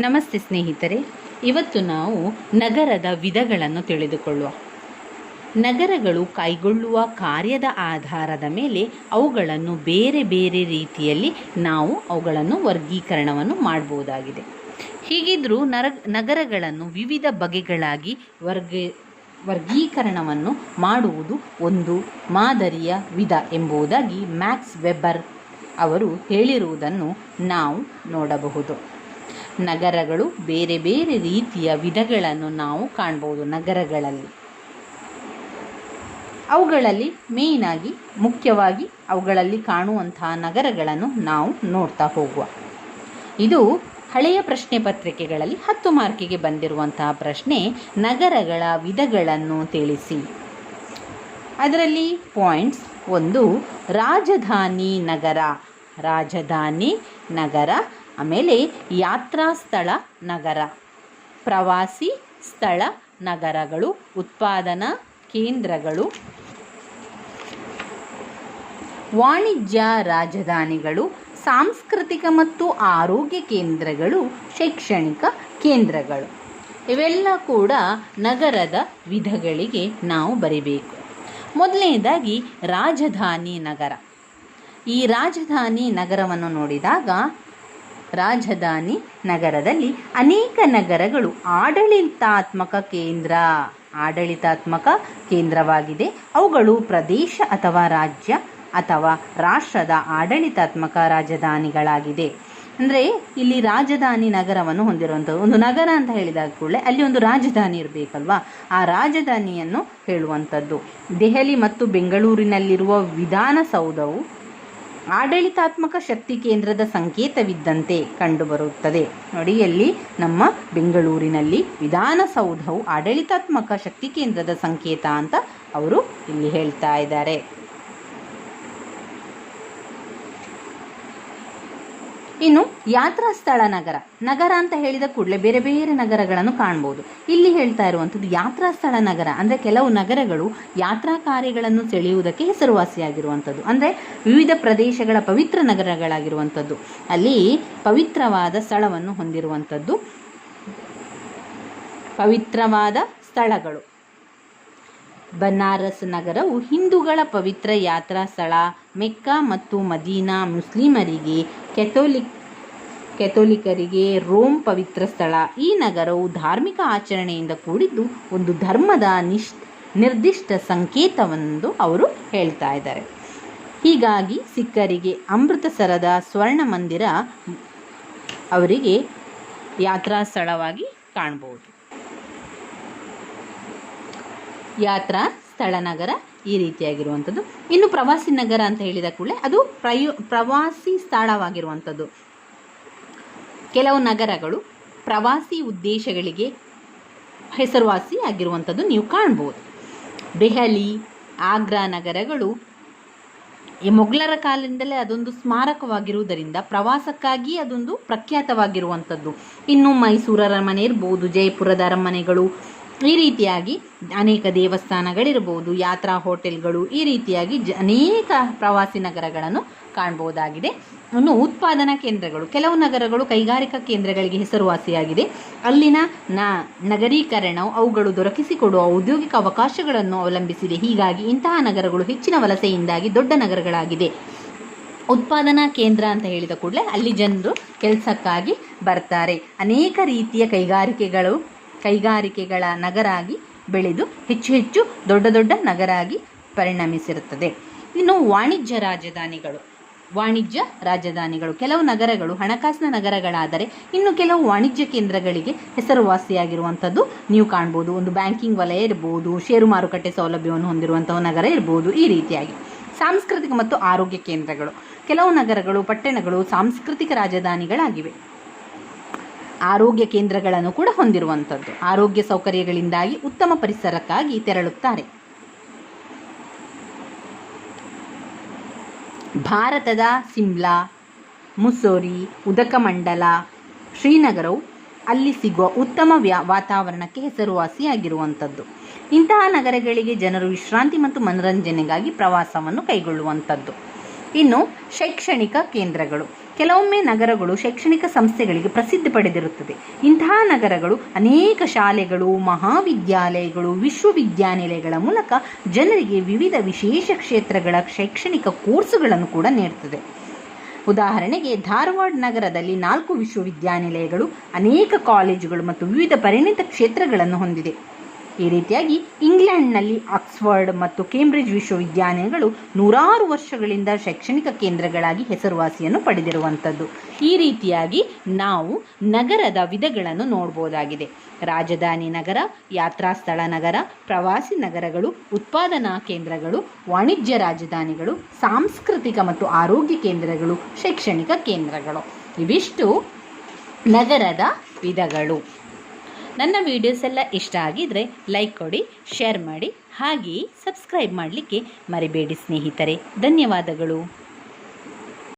ನಮಸ್ತೆ ಸ್ನೇಹಿತರೆ, ಇವತ್ತು ನಾವು ನಗರದ ವಿಧಗಳನ್ನು ತಿಳಿದುಕೊಳ್ಳುವ. ನಗರಗಳು ಕೈಗೊಳ್ಳುವ ಕಾರ್ಯದ ಆಧಾರದ ಮೇಲೆ ಅವುಗಳನ್ನು ಬೇರೆ ಬೇರೆ ರೀತಿಯಲ್ಲಿ ನಾವು ಅವುಗಳನ್ನು ವರ್ಗೀಕರಣವನ್ನು ಮಾಡಬಹುದಾಗಿದೆ ಹೀಗಿದ್ದರೂ ನರ, ನಗರಗಳನ್ನು ವಿವಿಧ ಬಗೆಗಳಾಗಿ ವರ್ಗ, ವರ್ಗೀಕರಣವನ್ನು ಮಾಡುವುದು ಒಂದು ಮಾದರಿಯ ವಿಧ ಎಂಬುದಾಗಿ ಮ್ಯಾಕ್ಸ್ ವೆಬ್ಬರ್ ಅವರು ಹೇಳಿರುವುದನ್ನು ನಾವು ನೋಡಬಹುದು. ನಗರಗಳು ಬೇರೆ ಬೇರೆ ರೀತಿಯ ವಿಧಗಳನ್ನು ನಾವು ಕಾಣ್ಬೋದು ನಗರಗಳಲ್ಲಿ. ಅವುಗಳಲ್ಲಿ ಮೇಯ್ನಾಗಿ, ಮುಖ್ಯವಾಗಿ ಅವುಗಳಲ್ಲಿ ಕಾಣುವಂತಹ ನಗರಗಳನ್ನು ನಾವು ನೋಡ್ತಾ ಹೋಗುವ. ಇದು ಹಳೆಯ ಪ್ರಶ್ನೆ ಪತ್ರಿಕೆಗಳಲ್ಲಿ ಹತ್ತು ಮಾರ್ಕಿಗೆ ಬಂದಿರುವಂತಹ ಪ್ರಶ್ನೆ, ನಗರಗಳ ವಿಧಗಳನ್ನು ತಿಳಿಸಿ. ಅದರಲ್ಲಿ ಪಾಯಿಂಟ್ಸ್ ಒಂದು, ರಾಜಧಾನಿ ನಗರ. ರಾಜಧಾನಿ ನಗರ ಆಮೇಲೆ ಯಾತ್ರಾ ಸ್ಥಳ ನಗರ. ಪ್ರವಾಸಿ ಸ್ಥಳ ನಗರಗಳು, ಉತ್ಪಾದನಾ ಕೇಂದ್ರಗಳು. ವಾಣಿಜ್ಯ ರಾಜಧಾನಿಗಳು, ಸಾಂಸ್ಕೃತಿಕ ಮತ್ತು ಆರೋಗ್ಯ ಕೇಂದ್ರಗಳು, ಶೈಕ್ಷಣಿಕ ಕೇಂದ್ರಗಳು. ಇವೆಲ್ಲ ಕೂಡ ನಗರದ ವಿಧಗಳಿಗೆ ನಾವು ಬರಿಬೇಕು. ಮೊದಲನೇದಾಗಿ ರಾಜಧಾನಿ ನಗರ. ಈ ರಾಜಧಾನಿ ನಗರವನ್ನು ನೋಡಿದಾಗ ರಾಜಧಾನಿ ನಗರದಲ್ಲಿ ಅನೇಕ ನಗರಗಳು ಆಡಳಿತಾತ್ಮಕ ಕೇಂದ್ರ. ಆಡಳಿತಾತ್ಮಕ ಕೇಂದ್ರವಾಗಿದೆ. ಅವುಗಳು ಪ್ರದೇಶ ಅಥವಾ ರಾಜ್ಯ ಅಥವಾ ರಾಷ್ಟ್ರದ ಆಡಳಿತಾತ್ಮಕ ರಾಜಧಾನಿಗಳಾಗಿದೆ. ಅಂದರೆ ಇಲ್ಲಿ ರಾಜಧಾನಿ ನಗರವನ್ನು ಹೊಂದಿರುವಂಥದ್ದು. ಒಂದು ನಗರ ಅಂತ ಹೇಳಿದಾಗ ಕೂಡಲೇ ಅಲ್ಲಿ ಒಂದು ರಾಜಧಾನಿ ಇರಬೇಕಲ್ವಾ? ಆ ರಾಜಧಾನಿಯನ್ನು ಹೇಳುವಂಥದ್ದು. ದೆಹಲಿ ಮತ್ತು ಬೆಂಗಳೂರಿನಲ್ಲಿರುವ ವಿಧಾನಸೌಧವು ಆಡಳಿತಾತ್ಮಕ ಶಕ್ತಿ ಕೇಂದ್ರದ ಸಂಕೇತವಿದ್ದಂತೆ ಕಂಡುಬರುತ್ತದೆ. ನೋಡಿ ನಮ್ಮ ಬೆಂಗಳೂರಿನಲ್ಲಿ ವಿಧಾನಸೌಧವು ಆಡಳಿತಾತ್ಮಕ ಶಕ್ತಿ ಕೇಂದ್ರದ ಸಂಕೇತ ಅಂತ ಅವರು ಇಲ್ಲಿ ಹೇಳ್ತಾ ಇದ್ದಾರೆ. ಇನ್ನು ಯಾತ್ರಾ ಸ್ಥಳ ನಗರ. ನಗರ ಅಂತ ಹೇಳಿದ ಕೂಡಲೇ ಬೇರೆ ಬೇರೆ ನಗರಗಳನ್ನು ಕಾಣ್ಬೋದು. ಇಲ್ಲಿ ಹೇಳ್ತಾ ಇರುವಂಥದ್ದು ಯಾತ್ರಾ ಸ್ಥಳ ನಗರ. ಅಂದರೆ ಕೆಲವು ನಗರಗಳು ಯಾತ್ರಾ ಕಾರ್ಯಗಳನ್ನು ಸೆಳೆಯುವುದಕ್ಕೆ ಹೆಸರುವಾಸಿಯಾಗಿರುವಂಥದ್ದು. ಅಂದರೆ ವಿವಿಧ ಪ್ರದೇಶಗಳ ಪವಿತ್ರ ನಗರಗಳಾಗಿರುವಂಥದ್ದು. ಅಲ್ಲಿ ಪವಿತ್ರವಾದ ಸ್ಥಳವನ್ನು ಹೊಂದಿರುವಂಥದ್ದು. ಪವಿತ್ರವಾದ ಸ್ಥಳಗಳು. ಬನಾರಸ್ ನಗರವು ಹಿಂದೂಗಳ ಪವಿತ್ರ ಯಾತ್ರಾ ಸ್ಥಳ. ಮೆಕ್ಕಾ ಮತ್ತು ಮದೀನಾ ಮುಸ್ಲಿಮರಿಗೆ ಕೆಥೋಲಿಕ್, ಕೆಥೋಲಿಕರಿಗೆ ರೋಮ್ ಪವಿತ್ರ ಸ್ಥಳ. ಈ ನಗರವು ಧಾರ್ಮಿಕ ಆಚರಣೆಯಿಂದ ಕೂಡಿದ್ದು ಒಂದು ಧರ್ಮದ ನಿಶ್, ನಿರ್ದಿಷ್ಟ ಸಂಕೇತವೆಂದು ಅವರು ಹೇಳ್ತಾ ಇದ್ದಾರೆ. ಹೀಗಾಗಿ ಸಿಖ್ಖರಿಗೆ ಅಮೃತಸರದ ಸ್ವರ್ಣ ಮಂದಿರ ಅವರಿಗೆ ಯಾತ್ರಾ ಸ್ಥಳವಾಗಿ ಕಾಣಬಹುದು. ಯಾತ್ರಾ ಸ್ಥಳ ನಗರ ಈ ರೀತಿಯಾಗಿರುವಂಥದ್ದು. ಇನ್ನು ಪ್ರವಾಸಿ ನಗರ ಅಂತ ಹೇಳಿದ ಕೂಡಲೇ ಅದು ಪ್ರಯೋ, ಪ್ರವಾಸಿ ಸ್ಥಳವಾಗಿರುವಂಥದ್ದು. ಕೆಲವು ನಗರಗಳು ಪ್ರವಾಸಿ ಉದ್ದೇಶಗಳಿಗೆ ಹೆಸರುವಾಸಿ ಆಗಿರುವಂಥದ್ದು ನೀವು ಕಾಣ್ಬೋದು. ದೆಹಲಿ, ಆಗ್ರಾ ನಗರಗಳು ಈ ಮೊಘಲರ ಕಾಲದಿಂದಲೇ ಅದೊಂದು ಸ್ಮಾರಕವಾಗಿರುವುದರಿಂದ ಪ್ರವಾಸಕ್ಕಾಗಿ ಅದೊಂದು ಪ್ರಖ್ಯಾತವಾಗಿರುವಂಥದ್ದು. ಇನ್ನು ಮೈಸೂರರ ಅರಮನೆ ಇರ್ಬೋದು ಜಯಪುರದ ಅರಮನೆಗಳು ಈ ರೀತಿಯಾಗಿ ಅನೇಕ ದೇವಸ್ಥಾನಗಳಿರ್ಬೋದು ಯಾತ್ರಾ ಹೋಟೆಲ್ಗಳು ಈ ರೀತಿಯಾಗಿ ಜ, ಅನೇಕ ಪ್ರವಾಸಿ ನಗರಗಳನ್ನು ಕಾಣ್ಬೋದಾಗಿದೆ ಇನ್ನು ಉತ್ಪಾದನಾ ಕೇಂದ್ರಗಳು, ಕೆಲವು ನಗರಗಳು ಕೈಗಾರಿಕಾ ಕೇಂದ್ರಗಳಿಗೆ ಹೆಸರುವಾಸಿಯಾಗಿದೆ. ಅಲ್ಲಿನ ನಗರೀಕರಣವು ಅವುಗಳು ದೊರಕಿಸಿಕೊಡುವ ಔದ್ಯೋಗಿಕ ಅವಕಾಶಗಳನ್ನು ಅವಲಂಬಿಸಿದೆ. ಹೀಗಾಗಿ ಇಂತಹ ನಗರಗಳು ಹೆಚ್ಚಿನ ವಲಸೆಯಿಂದಾಗಿ ದೊಡ್ಡ ನಗರಗಳಾಗಿದೆ. ಉತ್ಪಾದನಾ ಕೇಂದ್ರ ಅಂತ ಹೇಳಿದ ಕೂಡಲೇ ಅಲ್ಲಿ ಜನರು ಕೆಲಸಕ್ಕಾಗಿ ಬರ್ತಾರೆ. ಅನೇಕ ರೀತಿಯ ಕೈಗಾರಿಕೆಗಳು ಕೈಗಾರಿಕೆಗಳ ನಗರ ಆಗಿ ಬೆಳೆದು ಹೆಚ್ಚು ಹೆಚ್ಚು ದೊಡ್ಡ ದೊಡ್ಡ ನಗರ ಆಗಿ ಪರಿಣಮಿಸಿರುತ್ತದೆ. ಇನ್ನು ವಾಣಿಜ್ಯ ರಾಜಧಾನಿಗಳು ವಾಣಿಜ್ಯ ರಾಜಧಾನಿಗಳು, ಕೆಲವು ನಗರಗಳು, ಹಣಕಾಸಿನ ನಗರಗಳಾದರೆ ಇನ್ನು ಕೆಲವು ವಾಣಿಜ್ಯ ಕೇಂದ್ರಗಳಿಗೆ ಹೆಸರುವಾಸಿಯಾಗಿರುವಂಥದ್ದು ನೀವು ಕಾಣ್ಬೋದು. ಒಂದು ಬ್ಯಾಂಕಿಂಗ್ ವಲಯ ಇರ್ಬೋದು, ಷೇರು ಮಾರುಕಟ್ಟೆ ಸೌಲಭ್ಯವನ್ನು ಹೊಂದಿರುವಂತಹ ನಗರ ಇರ್ಬೋದು, ಈ ರೀತಿಯಾಗಿ. ಸಾಂಸ್ಕೃತಿಕ ಮತ್ತು ಆರೋಗ್ಯ ಕೇಂದ್ರಗಳು, ಕೆಲವು ನಗರಗಳು, ಪಟ್ಟಣಗಳು ಸಾಂಸ್ಕೃತಿಕ ರಾಜಧಾನಿಗಳಾಗಿವೆ. ಆರೋಗ್ಯ ಕೇಂದ್ರಗಳನ್ನು ಕೂಡ ಹೊಂದಿರುವಂಥದ್ದು. ಆರೋಗ್ಯ ಸೌಕರ್ಯಗಳಿಂದಾಗಿ ಉತ್ತಮ ಪರಿಸರಕ್ಕಾಗಿ ತೆರಳುತ್ತಾರೆ. ಭಾರತದ ಸಿಮ್ಲಾ, ಮುಸೋರಿ, ಉದಕಮಂಡಲ, ಶ್ರೀನಗರವು ಅಲ್ಲಿ ಸಿಗುವ ಉತ್ತಮ ವ್ಯಾ, ವಾತಾವರಣಕ್ಕೆ ಹೆಸರುವಾಸಿಯಾಗಿರುವಂಥದ್ದು. ಇಂತಹ ನಗರಗಳಿಗೆ ಜನರು ವಿಶ್ರಾಂತಿ ಮತ್ತು ಮನರಂಜನೆಗಾಗಿ ಪ್ರವಾಸವನ್ನು ಕೈಗೊಳ್ಳುವಂಥದ್ದು. ಇನ್ನು ಶೈಕ್ಷಣಿಕ ಕೇಂದ್ರಗಳು. ಕೆಲವೊಮ್ಮೆ ನಗರಗಳು ಶೈಕ್ಷಣಿಕ ಸಂಸ್ಥೆಗಳಿಗೆ ಪ್ರಸಿದ್ಧಿ ಪಡೆದಿರುತ್ತದೆ. ಇಂತಹ ನಗರಗಳು ಅನೇಕ ಶಾಲೆಗಳು, ಮಹಾವಿದ್ಯಾಲಯಗಳು, ವಿಶ್ವವಿದ್ಯಾನಿಲಯಗಳ ಮೂಲಕ ಜನರಿಗೆ ವಿವಿಧ ವಿಶೇಷ ಕ್ಷೇತ್ರಗಳ ಶೈಕ್ಷಣಿಕ ಕೋರ್ಸುಗಳನ್ನು ಕೂಡ ನೀಡುತ್ತದೆ. ಉದಾಹರಣೆಗೆ, ಧಾರವಾಡ ನಗರದಲ್ಲಿ ನಾಲ್ಕು ವಿಶ್ವವಿದ್ಯಾನಿಲಯಗಳು, ಅನೇಕ ಕಾಲೇಜುಗಳು ಮತ್ತು ವಿವಿಧ ಪರಿಣಿತ ಕ್ಷೇತ್ರಗಳನ್ನು ಹೊಂದಿದೆ. ಈ ರೀತಿಯಾಗಿ ಇಂಗ್ಲೆಂಡ್ನಲ್ಲಿ ಆಕ್ಸ್ಫರ್ಡ್ ಮತ್ತು ಕೇಂಬ್ರಿಡ್ಜ್ ವಿಶ್ವವಿದ್ಯಾಲಯಗಳು ನೂರಾರು ವರ್ಷಗಳಿಂದ ಶೈಕ್ಷಣಿಕ ಕೇಂದ್ರಗಳಾಗಿ ಹೆಸರುವಾಸಿಯನ್ನು ಪಡೆದಿರುವಂಥದ್ದು. ಈ ರೀತಿಯಾಗಿ ನಾವು ನಗರದ ವಿಧಗಳನ್ನು ನೋಡ್ಬೋದಾಗಿದೆ. ರಾಜಧಾನಿ ನಗರ, ಯಾತ್ರಾ ಸ್ಥಳ ನಗರ, ಪ್ರವಾಸಿ ನಗರಗಳು, ಉತ್ಪಾದನಾ ಕೇಂದ್ರಗಳು, ವಾಣಿಜ್ಯ ರಾಜಧಾನಿಗಳು, ಸಾಂಸ್ಕೃತಿಕ ಮತ್ತು ಆರೋಗ್ಯ ಕೇಂದ್ರಗಳು, ಶೈಕ್ಷಣಿಕ ಕೇಂದ್ರಗಳು. ಇವಿಷ್ಟು ನಗರದ ವಿಧಗಳು. ನನ್ನ ವೀಡಿಯೋಸ್ ಎಲ್ಲ ಇಷ್ಟ ಆಗಿದ್ರೆ ಲೈಕ್ ಕೊಡಿ ಶೇರ್ ಮಾಡಿ, ಹಾಗೆಯೇ ಸಬ್ಸ್ಕ್ರೈಬ್ ಮಾಡಲಿಕ್ಕೆ ಮರಿಬೇಡಿ ಸ್ನೇಹಿತರೆ. ಧನ್ಯವಾದಗಳು.